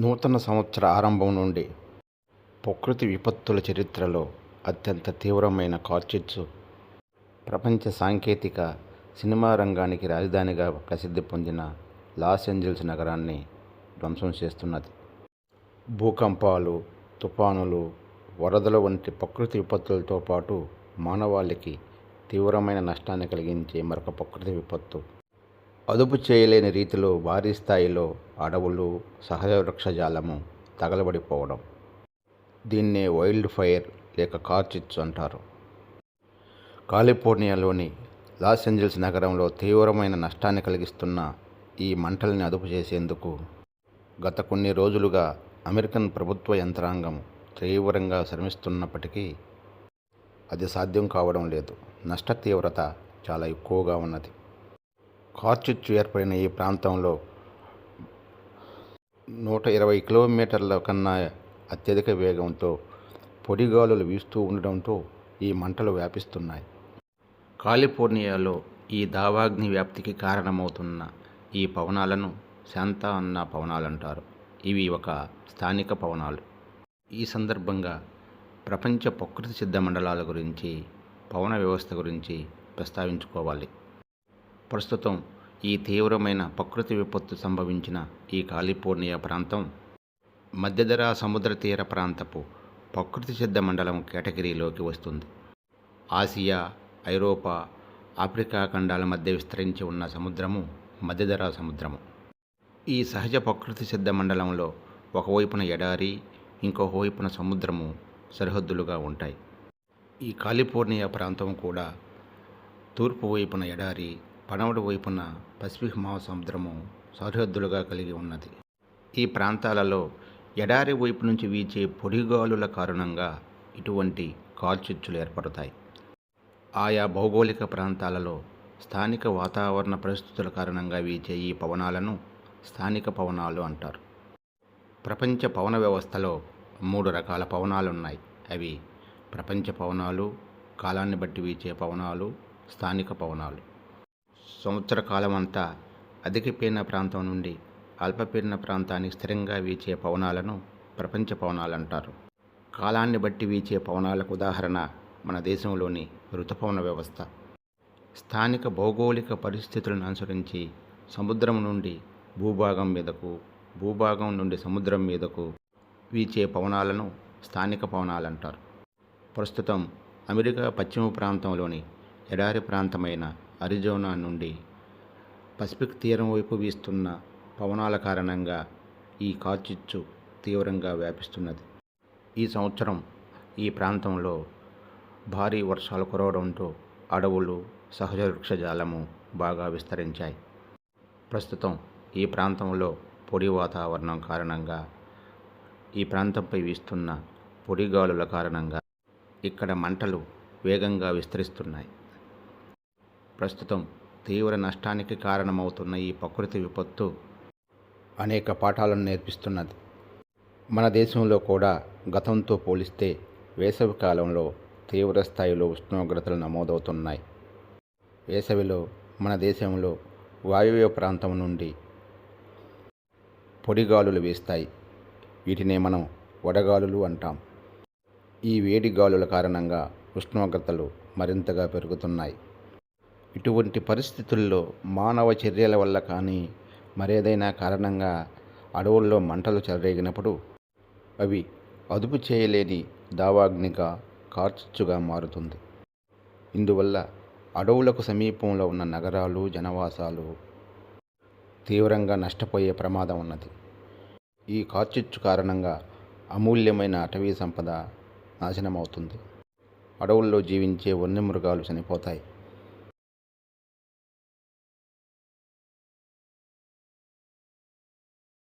నూతన సంవత్సర ఆరంభం నుండి ప్రకృతి విపత్తుల చరిత్రలో అత్యంత తీవ్రమైన కార్చిచ్చు ప్రపంచ సాంకేతిక సినిమా రంగానికి రాజధానిగా ప్రసిద్ధి పొందిన లాస్ ఏంజల్స్ నగరాన్ని ధ్వంసం చేస్తున్నది. భూకంపాలు తుఫానులు వరదలు వంటి ప్రకృతి విపత్తులతో పాటు మానవాళికి తీవ్రమైన నష్టాన్ని కలిగించే మరొక ప్రకృతి విపత్తు. అదుపు చేయలేని రీతిలో భారీ స్థాయిలో అడవులు సహజ వృక్షజాలము తగలబడిపోవడం. దీన్నే వైల్డ్ ఫైర్ లేక కార్చిచ్చు అంటారు. కాలిఫోర్నియాలోని లాస్ ఏంజల్స్ నగరంలో తీవ్రమైన నష్టాన్ని కలిగిస్తున్న ఈ మంటల్ని అదుపు చేసేందుకు గత కొన్ని రోజులుగా అమెరికన్ ప్రభుత్వ యంత్రాంగం తీవ్రంగా శ్రమిస్తున్నప్పటికీ అది సాధ్యం కావడం లేదు. నష్ట తీవ్రత చాలా ఎక్కువగా ఉన్నది. కార్చిచ్చు ఏర్పడిన ఈ ప్రాంతంలో నూట ఇరవై కిలోమీటర్ల కన్నా అత్యధిక వేగంతో పొడిగాలులు వీస్తూ ఉండడంతో ఈ మంటలు వ్యాపిస్తున్నాయి. కాలిఫోర్నియాలో ఈ దావాగ్ని వ్యాప్తికి కారణమవుతున్న ఈ పవనాలను శాంతా అన్న పవనాలు అంటారు. ఇవి ఒక స్థానిక పవనాలు. ఈ సందర్భంగా ప్రపంచ ప్రకృతి సిద్ధ మండలాల గురించి పవన వ్యవస్థ గురించి ప్రస్తావించుకోవాలి. ప్రస్తుతం ఈ తీవ్రమైన ప్రకృతి విపత్తు సంభవించిన ఈ కాలిఫోర్నియా ప్రాంతం మధ్యధరా సముద్ర తీర ప్రాంతపు ప్రకృతి సిద్ధ మండలం కేటగిరీలోకి వస్తుంది. ఆసియా ఐరోపా ఆఫ్రికా ఖండాల మధ్య విస్తరించి ఉన్న సముద్రము మధ్యధరా సముద్రము. ఈ సహజ ప్రకృతి సిద్ధ మండలంలో ఒకవైపున ఎడారి ఇంకొక వైపున సముద్రము సరిహద్దులుగా ఉంటాయి. ఈ కాలిఫోర్నియా ప్రాంతం కూడా తూర్పు వైపున ఎడారి పడమటి వైపున పసిఫిక్ మహాసముద్రము సరిహద్దులుగా కలిగి ఉన్నది. ఈ ప్రాంతాలలో ఎడారి వైపు నుంచి వీచే పొడిగాలుల కారణంగా ఇటువంటి కాల్చిచ్చులు ఏర్పడతాయి. ఆయా భౌగోళిక ప్రాంతాలలో స్థానిక వాతావరణ పరిస్థితుల కారణంగా వీచే ఈ పవనాలను స్థానిక పవనాలు అంటారు. ప్రపంచ పవన వ్యవస్థలో మూడు రకాల పవనాలు ఉన్నాయి అవి ప్రపంచ పవనాలు కాలాన్ని బట్టి వీచే పవనాలు స్థానిక పవనాలు. సంవత్సర కాలం అంతా అధికపీడన ప్రాంతం నుండి అల్పపీడన ప్రాంతానికి స్థిరంగా వీచే పవనాలను ప్రపంచ పవనాలు అంటారు కాలాన్ని బట్టి వీచే పవనాలకు ఉదాహరణ మన దేశంలోని ఋతుపవన వ్యవస్థ. స్థానిక భౌగోళిక పరిస్థితులను అనుసరించి సముద్రం నుండి భూభాగం మీదకు భూభాగం నుండి సముద్రం మీదకు వీచే పవనాలను స్థానిక పవనాలు అంటారు ప్రస్తుతం అమెరికా పశ్చిమ ప్రాంతంలోని ఎడారి ప్రాంతమైన అరిజోనా నుండి పసిఫిక్ తీరం వైపు వీస్తున్న పవనాల కారణంగా ఈ కాచిచ్చు తీవ్రంగా వ్యాపిస్తున్నది. ఈ సంవత్సరం ఈ ప్రాంతంలో భారీ వర్షాలు కురవడంతో అడవులు సహజ వృక్షజాలము బాగా విస్తరించాయి. ప్రస్తుతం ఈ ప్రాంతంలో పొడి వాతావరణం కారణంగా ఈ ప్రాంతంపై వీస్తున్న పొడిగాలుల కారణంగా ఇక్కడ మంటలు వేగంగా విస్తరిస్తున్నాయి. ప్రస్తుతం తీవ్ర నష్టానికి కారణమవుతున్న ఈ ప్రకృతి విపత్తు అనేక పాఠాలను నేర్పిస్తున్నది. మన దేశంలో కూడా గతంతో పోలిస్తే వేసవి కాలంలో తీవ్ర స్థాయిలో ఉష్ణోగ్రతలు నమోదవుతున్నాయి. వేసవిలో మన దేశంలో వాయువ్య ప్రాంతం నుండి పొడిగాలులు వీస్తాయి. వీటినే మనం వడగాలులు అంటాం. ఈ వేడి గాలుల కారణంగా ఉష్ణోగ్రతలు మరింతగా పెరుగుతున్నాయి. ఇటువంటి పరిస్థితుల్లో మానవ చర్యల వల్ల కానీ మరేదైనా కారణంగా అడవుల్లో మంటలు చెలరేగినప్పుడు అవి అదుపు చేయలేని దావాగ్నిగా కార్చిచ్చుగా మారుతుంది. ఇందువల్ల అడవులకు సమీపంలో ఉన్న నగరాలు జనవాసాలు తీవ్రంగా నష్టపోయే ప్రమాదం ఉన్నది. ఈ కార్చిచ్చు కారణంగా అమూల్యమైన అటవీ సంపద నాశనమవుతుంది. అడవుల్లో జీవించే వన్యమృగాలు చనిపోతాయి.